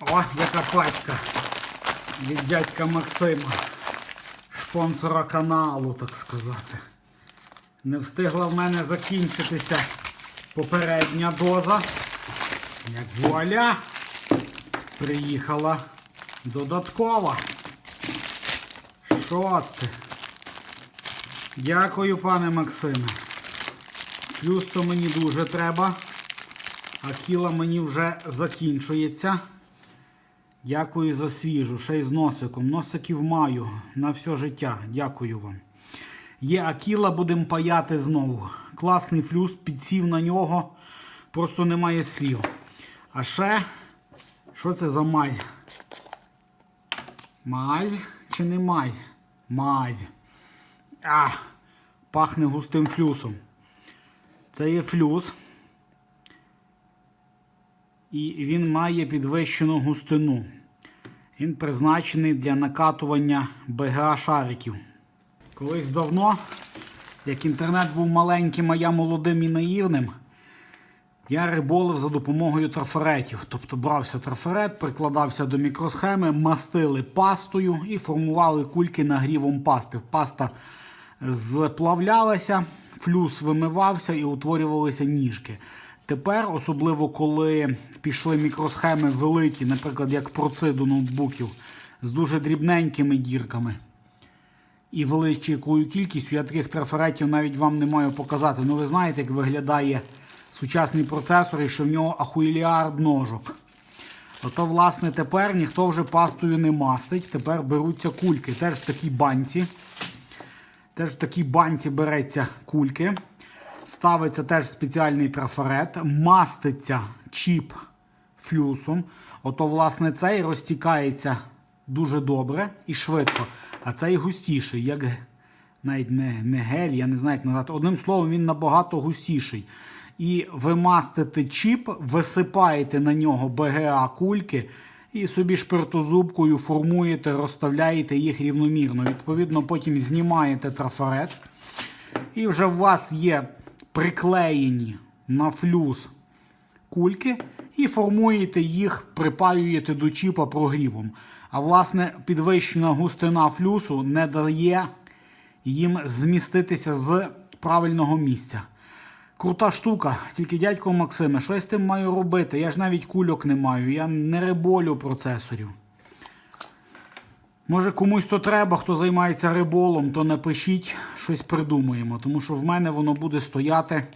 О, яка пачка від дядька Максима, спонсора каналу, так сказати. Не встигла в мене закінчитися попередня доза. Як вуаля, приїхала додаткова. Що ти? Дякую, пане Максиме. Плюс то мені дуже треба. А кіла мені вже закінчується. Дякую за свіжу, ще й з носиком. Носиків маю на все життя. Дякую вам. Є Акіла, будемо паяти знову. Класний флюс, підсів на нього. Просто немає слів. А ще, що це за мазь? Мазь чи не мазь? Мазь. А, пахне густим флюсом. Це є флюс. І він має підвищену густину. Він призначений для накатування БГА шариків. Колись давно, як інтернет був маленьким, а я молодим і наївним, я риболив за допомогою трафаретів. Тобто брався трафарет, прикладався до мікросхеми, мастили пастою і формували кульки нагрівом пасти. Паста сплавлялася, флюс вимивався і утворювалися ніжки. Тепер, особливо коли пішли мікросхеми великі, наприклад, як проци до ноутбуків, з дуже дрібненькими дірками і великою кількістю, я таких трафаретів навіть вам не маю показати. Ну ви знаєте, як виглядає сучасний процесор і що в нього ахуєліард ножок. Ото, власне, тепер ніхто вже пастою не мастить. Тепер беруться кульки. Теж в такій банці. Теж в такій банці береться кульки. Ставиться теж спеціальний трафарет, маститься чіп флюсом. Ото, власне, цей розтікається дуже добре і швидко. А цей густіший, як навіть не, не гель, я не знаю, як назвати. Одним словом, він набагато густіший. І ви мастите чіп, висипаєте на нього БГА кульки і собі шпиртозубкою формуєте, розставляєте їх рівномірно. Відповідно, потім знімаєте трафарет. І вже у вас є приклеєні на флюс кульки, і формуєте їх, припаюєте до чіпа прогрівом. А власне, підвищена густина флюсу не дає їм зміститися з правильного місця. Крута штука, тільки дядько Максиме, що я з тим маю робити? Я ж навіть кульок не маю, я не риболю процесорів. Може комусь то треба, хто займається риболом, то напишіть, щось придумаємо. Тому що в мене воно буде стояти,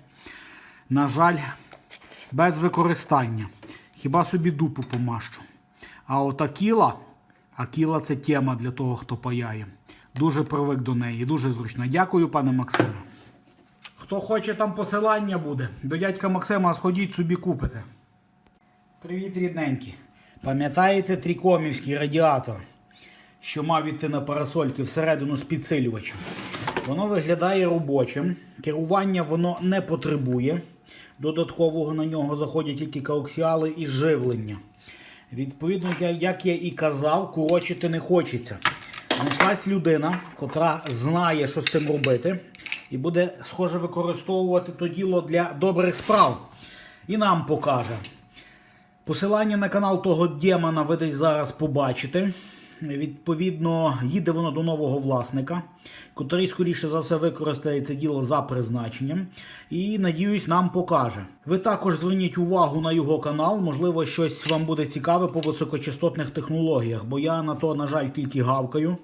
на жаль, без використання. Хіба собі дупу помащу. А от акіла, акіла це тема для того, хто паяє. Дуже привик до неї, дуже зручно. Дякую, пане Максиме. Хто хоче, там посилання буде. До дядька Максима сходіть собі купите. Привіт, рідненькі. Пам'ятаєте трікомівський радіатор, що мав іти на парасольки всередину з підсилювачем? Воно виглядає робочим. Керування воно не потребує. Додаткового на нього заходять тільки коаксіали і живлення. Відповідно, як я і казав, корочити не хочеться. Знайшлась людина, котра знає, що з тим робити, і буде, схоже, використовувати то діло для добрих справ. І нам покаже. Посилання на канал того демона ви десь зараз побачите. Відповідно, їде воно до нового власника, котрий, скоріше за все, використає це діло за призначенням. І, надіюсь, нам покаже. Ви також зверніть увагу на його канал, можливо, щось вам буде цікаве по високочастотних технологіях, бо я на то, на жаль, тільки гавкаю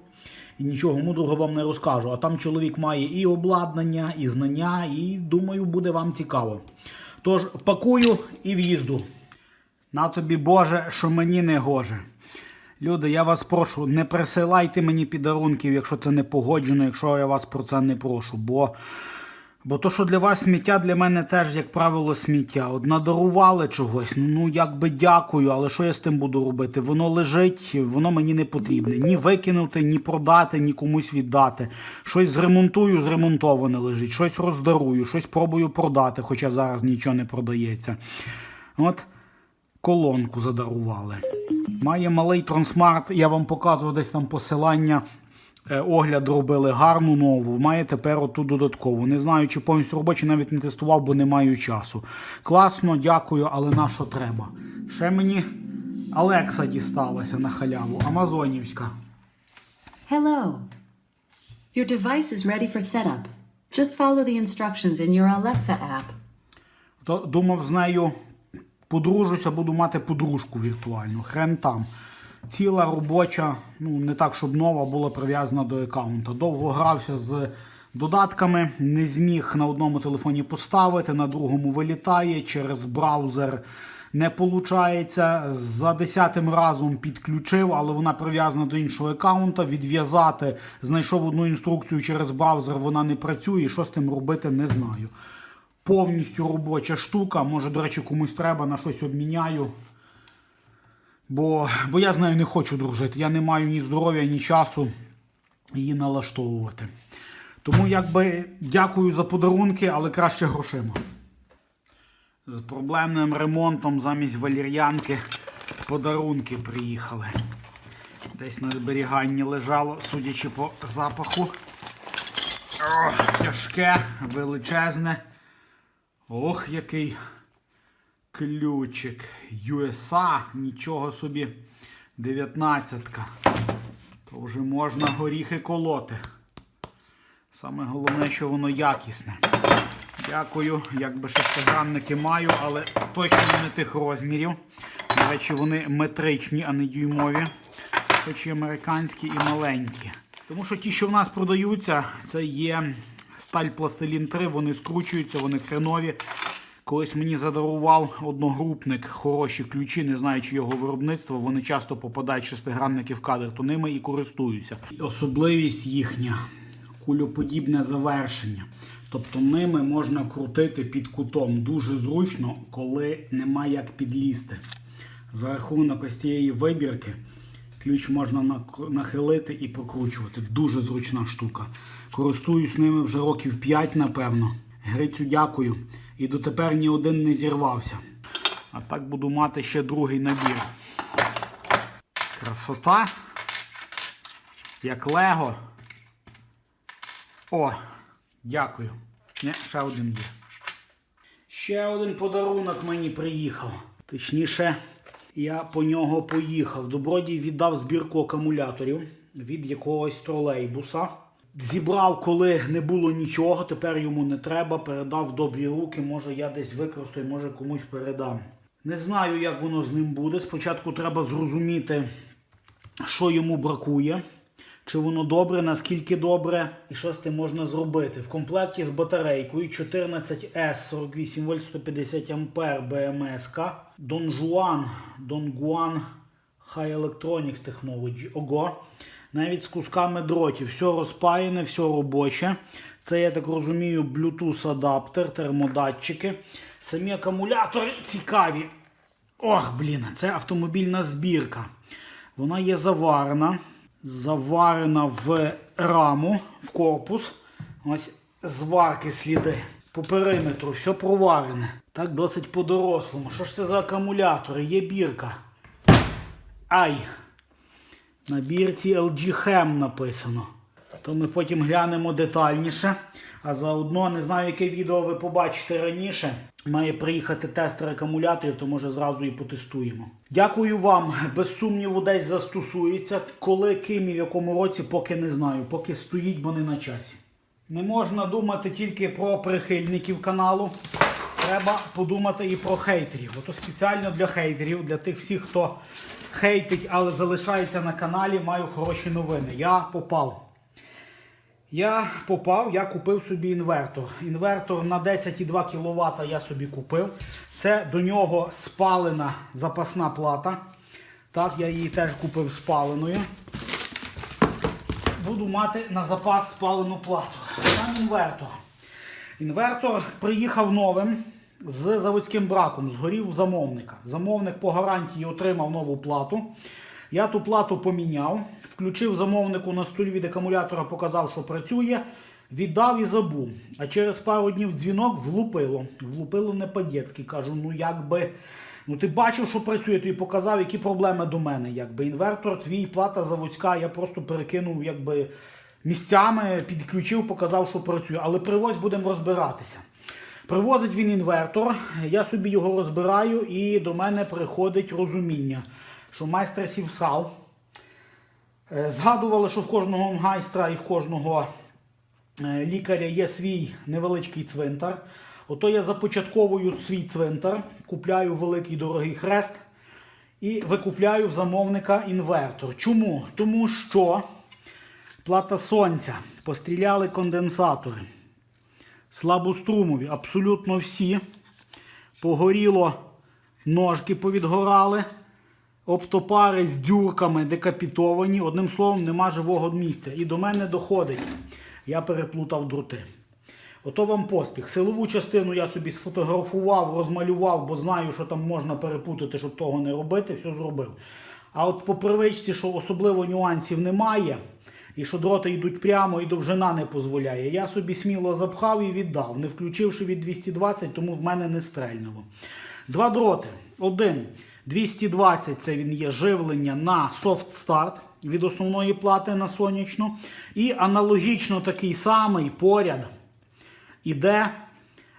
і нічого мудрого вам не розкажу. А там чоловік має і обладнання, і знання, і думаю, буде вам цікаво. Тож, пакую і в'їзду. На тобі, Боже, що мені не гоже. Люди, я вас прошу, не присилайте мені підарунків, якщо це не погоджено, якщо я вас про це не прошу. Бо, бо то, що для вас сміття, для мене теж, як правило, сміття. От надарували чогось, ну якби дякую, але що я з тим буду робити? Воно лежить, воно мені не потрібне. Ні викинути, ні продати, ні комусь віддати. Щось зремонтую, зремонтоване лежить, щось роздарую, щось пробую продати, хоча зараз нічого не продається. От колонку задарували. Має малий трансмарт, я вам показував десь там посилання. Е, Огляд робили гарну нову. Має тепер оту додаткову. Не знаю, чи повністю робочий навіть не тестував, бо не маю часу. Класно, дякую, але на що треба? Ще мені Алекса дісталася на халяву, Амазонівська. Hello. Your device is ready for setup. Just follow the instructions in your Alexa app. То думав, з нею подружуся, буду мати подружку віртуальну. Хрен там. Ціла робоча, ну не так, щоб нова була прив'язана до аккаунта. Довго грався з додатками, не зміг на одному телефоні поставити, на другому вилітає через браузер. Не виходить. За десятим разом підключив, але вона прив'язана до іншого аккаунта. Відв'язати, знайшов одну інструкцію через браузер, вона не працює. Що з тим робити, не знаю повністю робоча штука. Може, до речі, комусь треба на щось обміняю. Бо, бо я з нею не хочу дружити. Я не маю ні здоров'я, ні часу її налаштовувати. Тому якби дякую за подарунки, але краще грошима. З проблемним ремонтом замість валір'янки подарунки приїхали. Десь на зберіганні лежало, судячи по запаху. Ох, тяжке, величезне. Ох, який ключик. USA, нічого собі. 19-ка. То вже можна горіхи колоти. Саме головне, що воно якісне. Дякую, якби шестигранники маю, але точно не тих розмірів. До речі, вони метричні, а не дюймові. Хоч і американські і маленькі. Тому що ті, що в нас продаються, це є сталь пластилін 3, вони скручуються, вони хренові. Колись мені задарував одногрупник хороші ключі, не знаючи його виробництва, вони часто попадають шестигранники в кадр, то ними і користуюся. Особливість їхня кульоподібне завершення. Тобто ними можна крутити під кутом. Дуже зручно, коли немає як підлізти. За рахунок ось цієї вибірки ключ можна нахилити і прокручувати. Дуже зручна штука. Користуюсь ними вже років 5, напевно. Грицю дякую. І дотепер ні один не зірвався. А так буду мати ще другий набір. Красота. Як Лего. О, дякую. Не, ще один є. Ще один подарунок мені приїхав. Точніше, я по нього поїхав. Добродій віддав збірку акумуляторів від якогось тролейбуса. Зібрав, коли не було нічого, тепер йому не треба. Передав добрі руки. Може я десь використаю, може комусь передам. Не знаю, як воно з ним буде. Спочатку треба зрозуміти, що йому бракує, чи воно добре, наскільки добре, і що з тим можна зробити. В комплекті з батарейкою 14S 48 вольт 150 ампер BMS, Donjuan, Dongguan High Electronics Technology. Ого. Навіть з кусками дротів. Все розпаяне, все робоче. Це, я так розумію, Bluetooth адаптер, термодатчики. Самі акумулятори цікаві. Ох, блін, це автомобільна збірка. Вона є заварена. Заварена в раму, в корпус. Ось зварки сліди. По периметру все проварене. Так досить по-дорослому. Що ж це за акумулятори? Є бірка. Ай! На бірці LG Hem написано. То ми потім глянемо детальніше. А заодно не знаю, яке відео ви побачите раніше. Має приїхати тестер акумуляторів, то може зразу і потестуємо. Дякую вам. Без сумніву, десь застосується. Коли, ким і в якому році, поки не знаю. Поки стоїть, бо не на часі. Не можна думати тільки про прихильників каналу. Треба подумати і про хейтерів. Ото спеціально для хейтерів, для тих всіх, хто хейтить, але залишається на каналі, маю хороші новини. Я попав. Я попав, я купив собі інвертор. Інвертор на 10,2 кВт я собі купив. Це до нього спалена запасна плата. Так, я її теж купив спаленою. Буду мати на запас спалену плату. Сам інвертор. Інвертор приїхав новим з заводським браком, згорів замовника. Замовник по гарантії отримав нову плату. Я ту плату поміняв, включив замовнику на столі від акумулятора, показав, що працює, віддав і забув. А через пару днів дзвінок влупило. Влупило не по-дєцьки. Кажу, ну якби. Ну ти бачив, що працює, тобі показав, які проблеми до мене. Якби інвертор, твій плата заводська, я просто перекинув якби місцями, підключив, показав, що працює. Але привозь будемо розбиратися. Привозить він інвертор, я собі його розбираю, і до мене приходить розуміння. Що майстер сівсал е, згадували, що в кожного майстра і в кожного е, лікаря є свій невеличкий цвинтар. Ото я започатковую свій цвинтар, купляю великий дорогий хрест і викупляю в замовника інвертор. Чому? Тому що плата сонця, постріляли конденсатори, слабострумові, абсолютно всі. Погоріло, ножки повідгорали, оптопари з дюрками декапітовані. Одним словом, нема живого місця. І до мене доходить. Я переплутав дроти. Ото вам поспіх. Силову частину я собі сфотографував, розмалював, бо знаю, що там можна перепутати, щоб того не робити, все зробив. А от по первичці, що особливо нюансів немає, і що дроти йдуть прямо і довжина не дозволяє, я собі сміло запхав і віддав, не включивши від 220, тому в мене не стрельнуло. Два дроти. Один 220 це він є живлення на Soft Start від основної плати на сонячну. І аналогічно такий самий поряд іде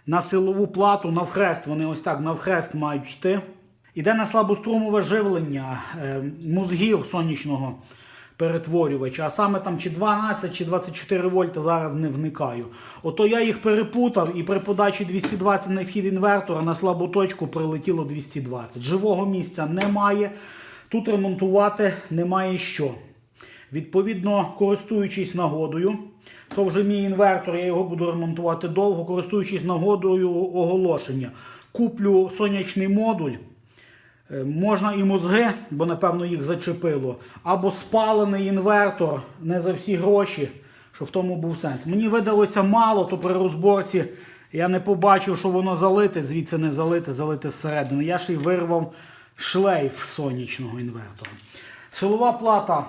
на силову плату навхрест. Вони ось так навхрест мають йти. Іде на слабострумове живлення е, мозгів сонячного перетворювача, а саме там чи 12, чи 24 вольта зараз не вникаю. Ото я їх перепутав і при подачі 220 на вхід інвертора на слабу точку прилетіло 220. Живого місця немає. Тут ремонтувати немає що. Відповідно, користуючись нагодою, то вже мій інвертор, я його буду ремонтувати довго, користуючись нагодою оголошення. Куплю сонячний модуль. Е, Можна і мозги, бо напевно їх зачепило, або спалений інвертор не за всі гроші, що в тому був сенс. Мені видалося мало, то при розборці я не побачив, що воно залите, звідси не залите, залите зсередини. Я ще й вирвав шлейф сонячного інвертора. Силова плата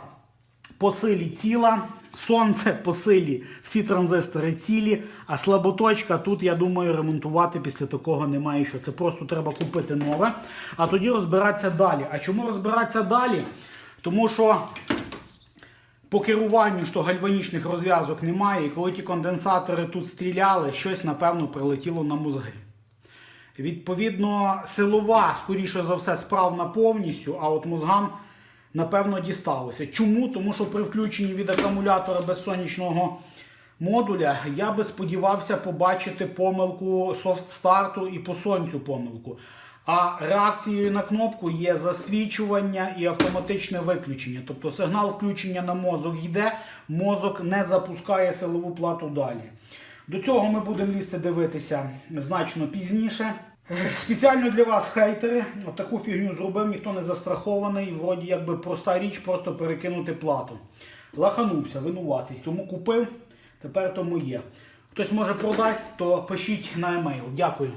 по силі ціла, сонце по силі, всі транзистори цілі, а слаботочка тут, я думаю, ремонтувати після такого немає що. Це просто треба купити нове, а тоді розбиратися далі. А чому розбиратися далі? Тому що по керуванню що гальванічних розв'язок немає, і коли ті конденсатори тут стріляли, щось, напевно, прилетіло на мозги. Відповідно, силова, скоріше за все, справна повністю, а от мозгам, напевно, дісталося. Чому? Тому що при включенні від акумулятора без сонячного модуля я би сподівався побачити помилку софт-старту і по сонцю помилку. А реакцією на кнопку є засвічування і автоматичне виключення. Тобто сигнал включення на мозок йде, мозок не запускає силову плату далі. До цього ми будемо лізти дивитися значно пізніше. Спеціально для вас, хейтери, от таку фігню зробив, ніхто не застрахований. Вроді якби проста річ, просто перекинути плату. Лаханувся, винуватий. Тому купив, тепер тому є. Хтось може продасть, то пишіть на емейл. Дякую.